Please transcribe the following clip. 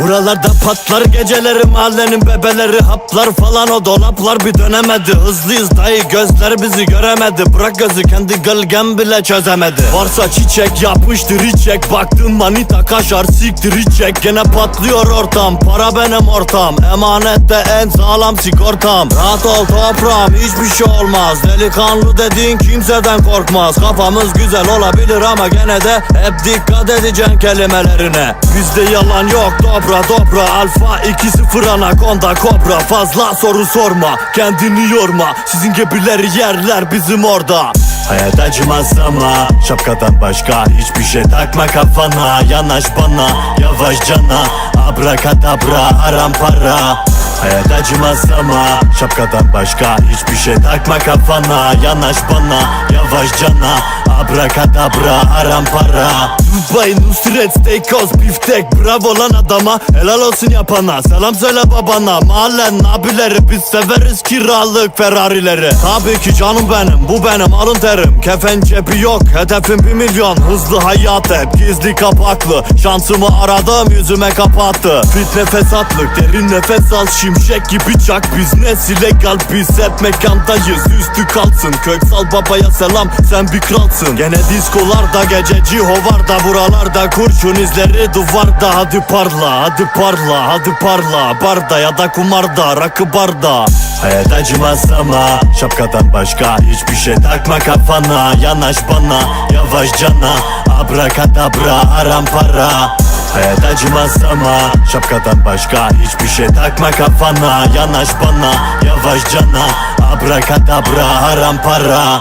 Buralarda patlar geceleri mahallenin bebeleri Haplar falan o dolaplar bir dönemedi. Hızlıyız dayı gözler bizi göremedi. Bırak gözü kendi gölgem bile çözemedi. Varsa çiçek yapıştır içek Baktın manita kaşar siktir içek. Gene patlıyor ortam para benim ortam. Emanette en sağlam sigortam. Rahat ol toprağım hiçbir şey olmaz. Delikanlı dediğin kimseden korkmaz. Kafamız güzel olabilir ama gene de Hep dikkat edeceksin kelimelerine. Bizde yalan yok dobra dobra Alfa 2-0 anakonda kobra. Fazla soru sorma kendini yorma. Sizin gibileri yerler bizim orada. Hayat acımaz ama Şapkadan başka hiçbir şey takma kafana. Yanaş bana yavaş cana. Abrakadabra haram para. Hayat acımaz ama Şapkadan başka hiçbir şey takma kafana. Yanaş bana yavaş cana Abrakadabra haram para Dubai Nusret Steakhouse biftek. Bravo lan adama helal olsun yapana. Selam söyle babana mahallen abileri. Biz severiz kiralık Ferrari'leri. Tabii ki canım benim bu benim alın terim. Kefen cebi yok hedefim bir milyon. Hızlı hayat hep gizli kapaklı. Şansımı aradım yüzüme kapattı. Fitne fesatlık derin nefes al. Şimşek gibi çak biz nesil legal Biz hep mekandayız üstü kalsın. Köksal babaya selam sen bir kralsın Gene diskolarda gececi hovarda Buralarda kurşun izleri duvarda. Hadi parla hadi parla hadi parla. Barda ya da kumarda rakı barda. Hayat acımaz ama Şapkadan başka hiçbir şey takma kafana. Yanaş bana yavaş cana. Abrakadabra haram para. Hayat acımaz ama Şapkadan başka hiçbir şey takma kafana. Yanaş bana yavaş cana. Abrakadabra haram para